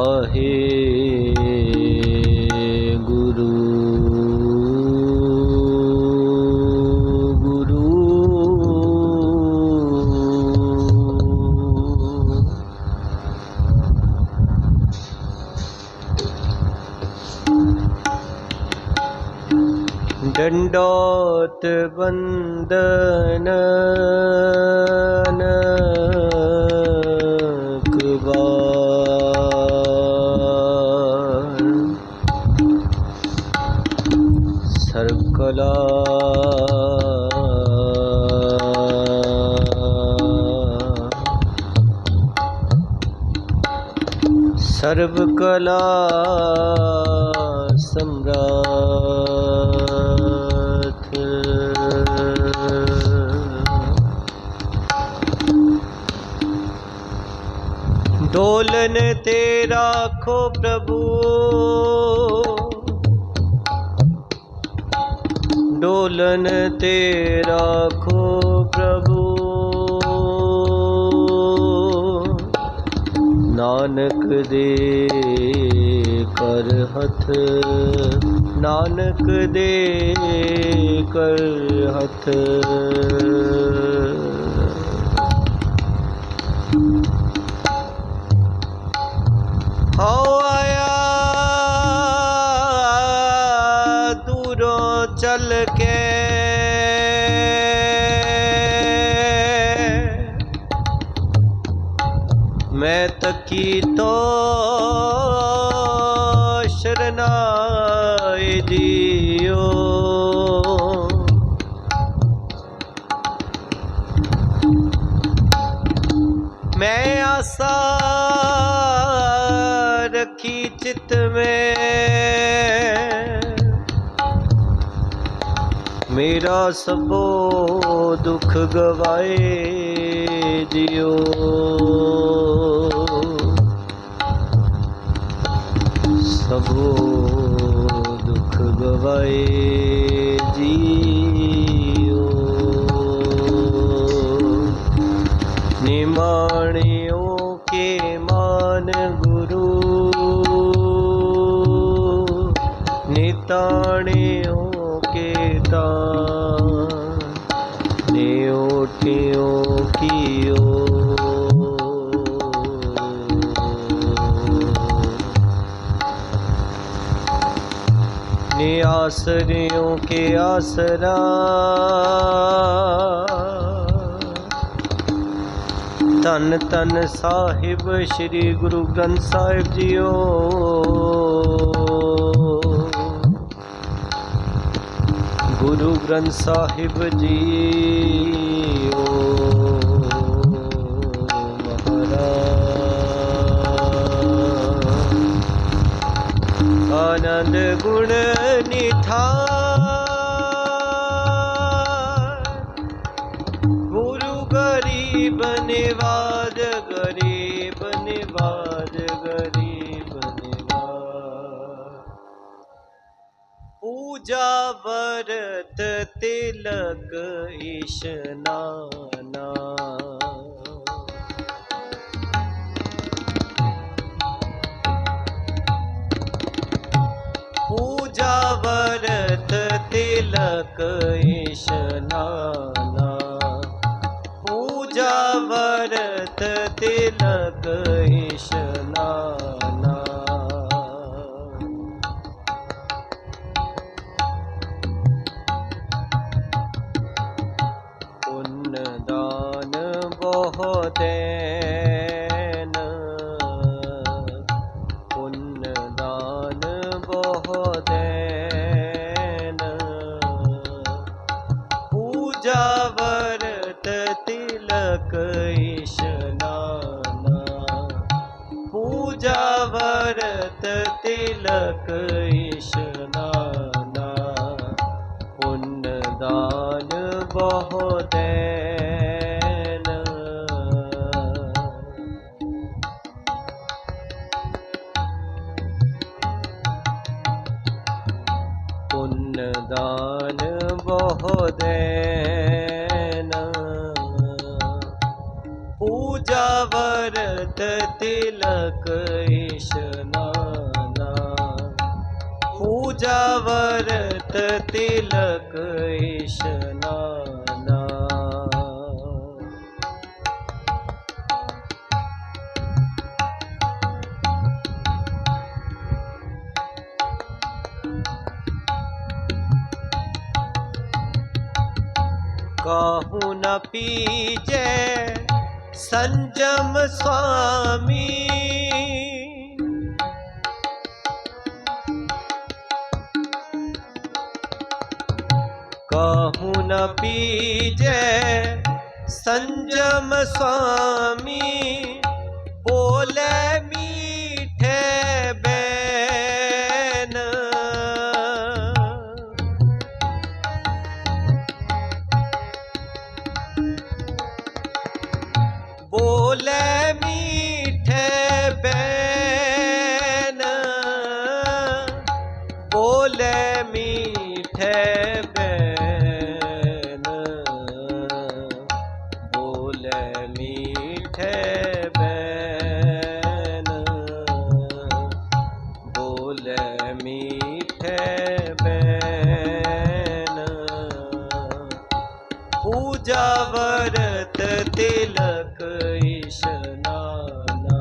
ਵਾਹੇ ਗੁਰੂ ਗੁਰੂ ਡੰਡੋਤ ਬੰਦਨ ਸਰਕਲਾ ਸਰਬ ਕਲਾ ਸਮਰਾਥ। ਡੋਲਨ ਤੇ ਰਾਖੋ ਪ੍ਰਭੂ ਡੋਲਨ ਤੇ ਰਾਖੋ ਪ੍ਰਭੂ। ਨਾਨਕ ਦੇ ਕਰ ਹੱਥ ਨਾਨਕ ਦੇ ਕਰ ਹੱਥ। ਹੋ ਆਇਆ ਮੈਂ ਤਕੀ ਤੋ ਸ਼ਰਨਾਏ ਜੀਓ ਮੈਂ ਆਸਾ ਰੱਖੀ ਚਿਤ में ਮੇਰਾ ਸਭੋ ਦੁੱਖ ਗਵਾਏ ਦਿਓ ਸਭੋ ਦੁੱਖ ਗਵਾਏ ਜੀਓ ਨਿਮਾਣਿਓ ਨਿਆਸਰਿਓ ਕੇ ਆਸਰਾ। ਧੰਨ ਧੰਨ ਸਾਹਿਬ, ਸ੍ਰੀ ਗੁਰੂ ਗ੍ਰੰਥ ਸਾਹਿਬ ਜੀਓ। ਗੁਰੂ ਗ੍ਰੰਥ ਸਾਹਿਬ ਜੀ अनन् गुण निठार। गुरु गरीब निवाद गरीब निवाद गरीबन्वा पूजा व्रत तिलक ईशनाना पूजा व्रत तिलक इशल पूजा व्रत तिलक बहु नूर्ण पूजा वर्त तिलक इ पूजा वर्त तिलक काहू न पीजे संजम स्वामी काहू न पीजे संजम स्वामी बोले पूजा व्रत तिलक इशनाना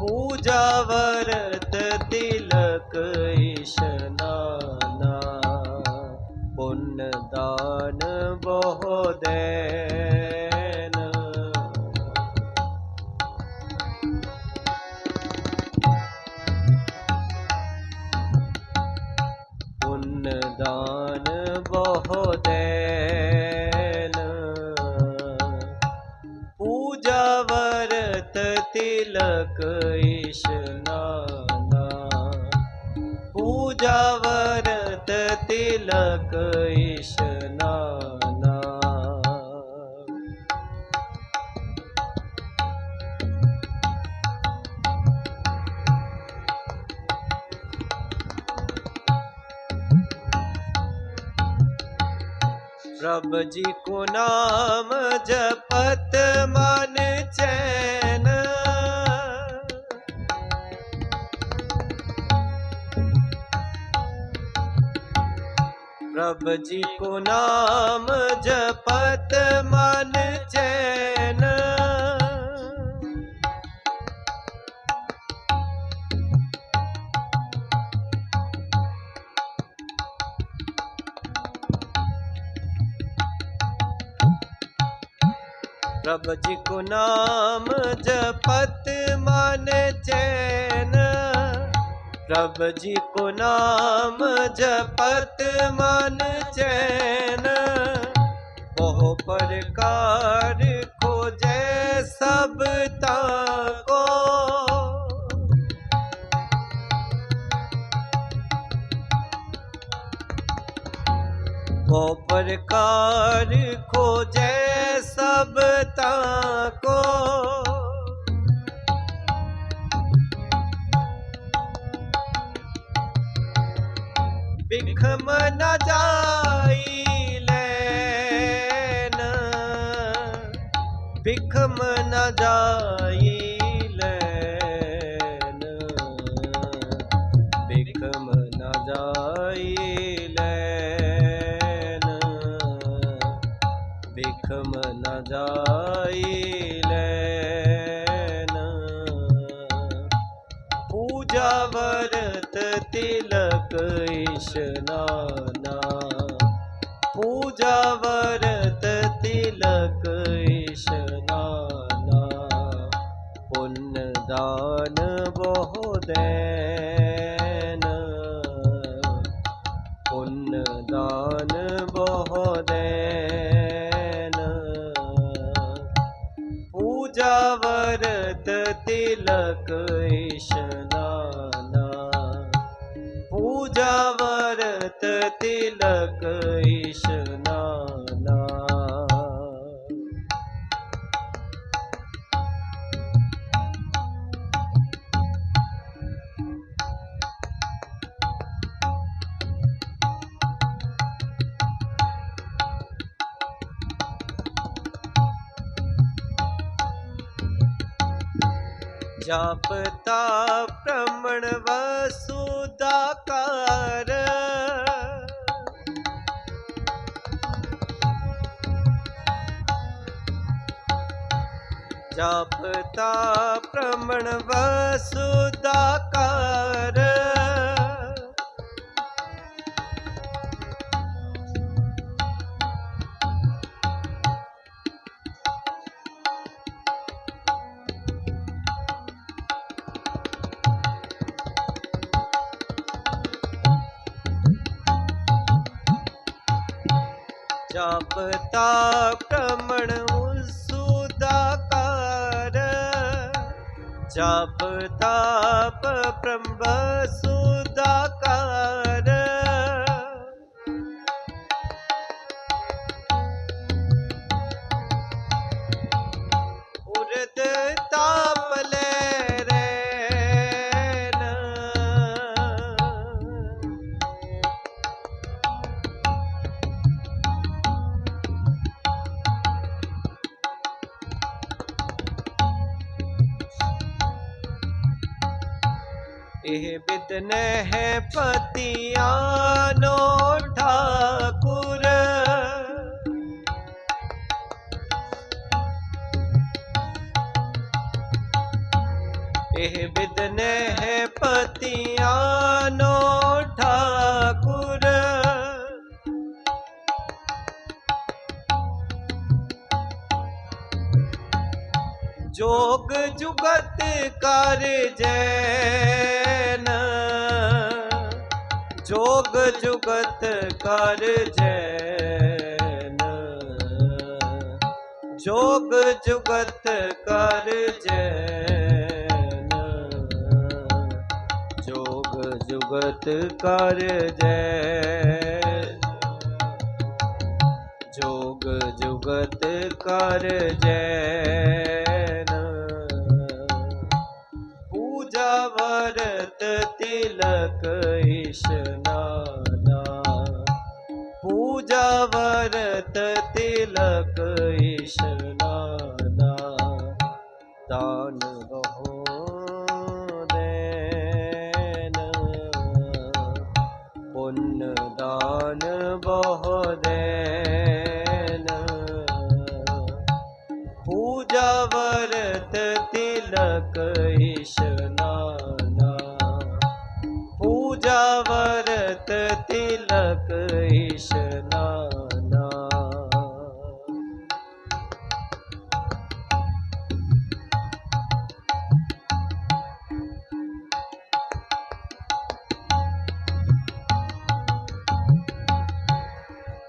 पूजा व्रत तिलक इशनाना पुण्य दान पूजा व्रत तिलक इशनाना पूजा व्रत तिलक इशनाना ਰੱਬ ਜੀ ਕੋ ਨਾਮ ਜਪਤ ਮਨ ਚੈਨ। ਰੱਬ ਜੀ ਕੋ ਨਾਮ ਜਪਤ ਮਨ ਚੈਨ। प्रभ जी को नाम जपत मन चैन प्रभ जी को नाम जपत मन चैन बहु प्रकार खोजे सब ताको वो प्रकार खोजे सब ताको बिखम न जाई लेन बिखम न जाई ਜਾਈ ਲੈਨ। ਪੂਜਾ ਵਰਤ ਤਿਲਕ ਇਸ਼ਨਾਨਾ। ਪੂਜਾ ਵਰਤ ਤਿਲਕ ਇਸ਼ਨਾਨਾ। ਪੁੰਨ ਦਾਨ ਬਹੁ ਦੇ तिलक इशनाना पूजा व्रत तिलक इशनाना ਜਾਪਤਾ ਭ੍ਰਮਣ ਵਸੁਦਾਕਾਰ ਜਾਪਤਾ ਭ੍ਰਮਣ ਵਸੁਦਾਕਾਰ ਜਾਪਤਾ ਭ੍ਰਮਣ ਸੁਦਾਕਾਰ ਜਪ ਤਾਪ ਪ੍ਰੰਭ ਸੁਦਾਕਾਰ ਇਹ ਬਿਦਨ ਹੈ ਪਤੀਆਂ ਠਾਕੁਰ। ਇਹ ਬਿਦਨ ਹੈ ਪਤੀਆਂ ਠਾਕੁਰ। ਜੋਗ ਜੁਗਤ ਕਰ ਜੈਨ। ਜੋਗ ਜੁਗਤ ਕਰ ਜੈਨ। ਜੋਗ ਜੁਗਤ ਕਰ ਜੈਨ। ਜੋਗ ਜੁਗਤ ਕਰ ਜੈਨ। ਜੋਗ ਜੁਗਤ ਕਰ ਜੈਨ। ਵਰਤ ਤਿਲਕ ਇਸ਼ਨਾਨਾ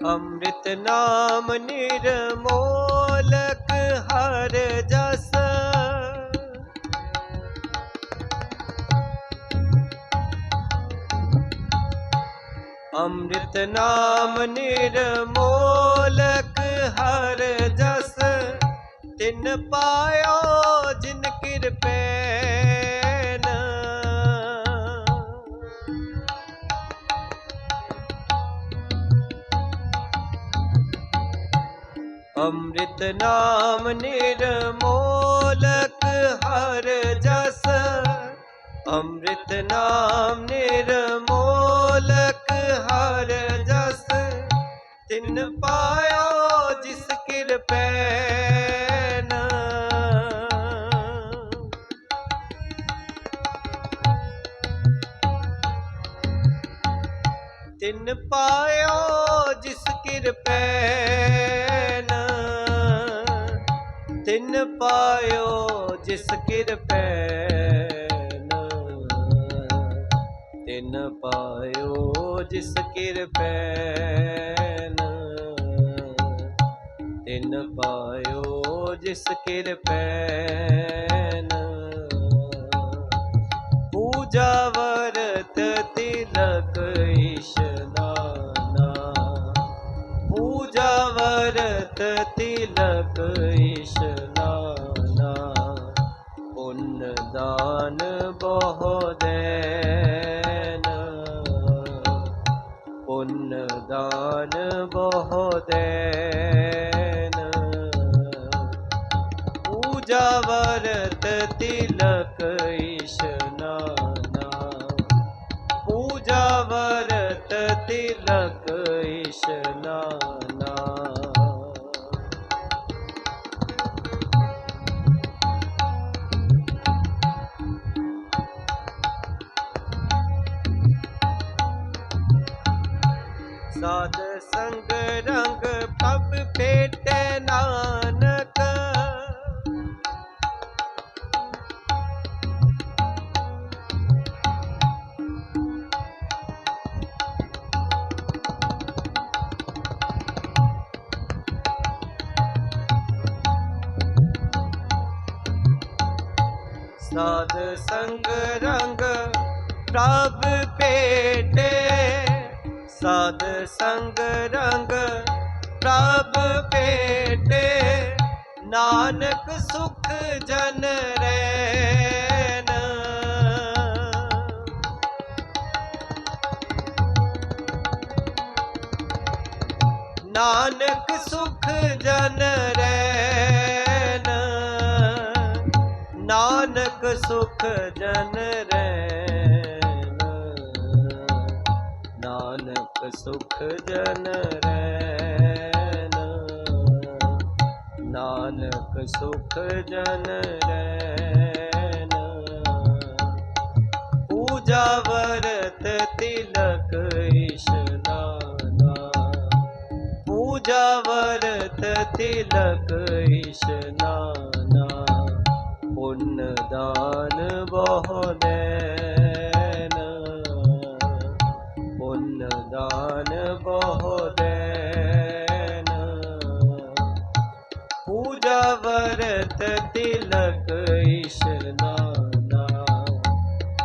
ਅੰਮ੍ਰਿਤ ਨਾਮ ਨਿਰਮੋਲਕ ਅੰਮ੍ਰਿਤ ਨਾਮ ਨਿਰਮੋਲਕ ਹਰ ਜਸ, ਤਿਨ ਪਾਇਓ ਜਿਨ ਕਿਰਪੈ ਅੰਮ੍ਰਿਤ ਨਾਮ ਨਿਰਮੋਲਕ ਹਰ ਜਸ, ਅੰਮ੍ਰਿਤ ਨਾਮ ਨਿਰਮੋਲਕ ਹਰ ਜਸ ਤਿੰਨ ਪਾਇਓ ਜਿਸ ਕਿਰਪੈ ਤਿੰਨ ਪਾਇਓ ਜਿਸ ਕਿਰਪੈ ਤਿਨ ਪਾਇਓ ਜਿਸ ਕਿਰਪੈ ਤਿਨ ਪਾਇਓ ਜਿਸ ਕਿਰਪੈ ਤਿਨ ਪਾਇਓ ਜਿਸ ਕਿਰਪੈ ਪੂਜਾ ਵਰਤ ਤਿਲਕ ਸਾਧ ਸੰਗ ਰੰਗ ਪ੍ਰਭ ਭੇਟੇ। ਸਾਧ ਸੰਗ ਰੰਗ ਪ੍ਰਭ ਭੇਟੇ। ਨਾਨਕ ਸੁਖ ਜਨ ਰੈਨ। ਨਾਨਕ ਸੁਖ ਜਨ ਰੈਨ सुख सुख जन रैन। नानक सुख जन रैन। नानक सुख जन रैन। पूजा व्रत तिलक इ पूजा व्रत तिलक इ ਦਾਨ ਬਹੁ ਦੇਨ ਪੁੰਨ ਦਾਨ ਬਹੁ ਦੇਨ ਪੂਜਾ ਵਰਤ ਤਿਲਕ ਇਸ਼ਨਾਨਾ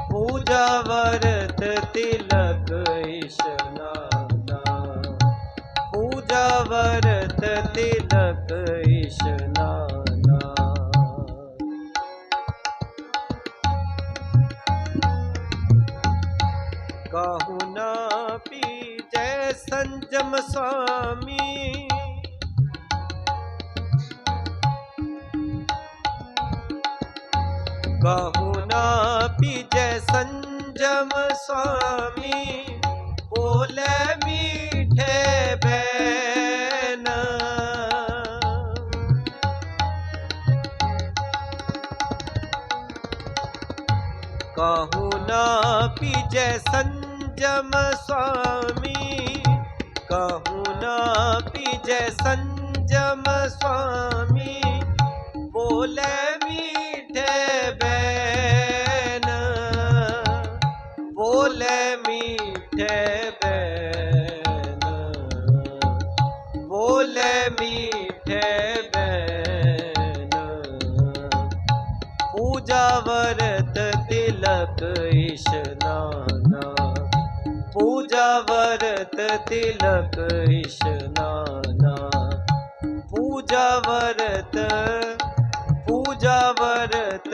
ਪੂਜਾ ਵਰਤ ਤਿਲਕ ਇਸ਼ਨਾਨਾ ਪੂਜਾ ਵਰਤ ਤਿਲਕ ਇਸ਼ਨਾਨਾ ਸਾਮੀ ਸੁਆਮੀ ਕਾਹੂ ਨਾ ਪੀਜੈ ਸੰਜਮ ਸੁਆਮੀ ਬੋਲੇ ਮੀਠੇ ਬੈਨ ਕਾਹੂ ਨਾ ਪੀਜੈ ਸੰਜਮ ਸੁਆਮੀ ਕਾਹੂ ਨਾ ਪੀਜੈ ਸੰਜਮ ਸੁਆਮੀ ਬੋਲੇ ਮੀਠੇ ਬੈਨ ਬੋਲੇ ਮੀਠੇ ਬੈਨ ਬੋਲੇ ਮੀਠੇ ਬੈਨ ਪੂਜਾ ਵਰਤ ਤਿਲਕ ਇਸ਼ਨਾਨਾ ਪੂਜਾ ਵਰਤ ਤਿਲਕ ਇਸ਼ਨਾਨਾ ਪੂਜਾ ਵਰਤ ਪੂਜਾ ਵਰਤ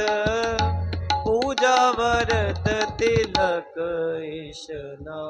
ਪੂਜਾ ਵਰਤ ਤਿਲਕ ਇਸ਼ਨਾਨਾ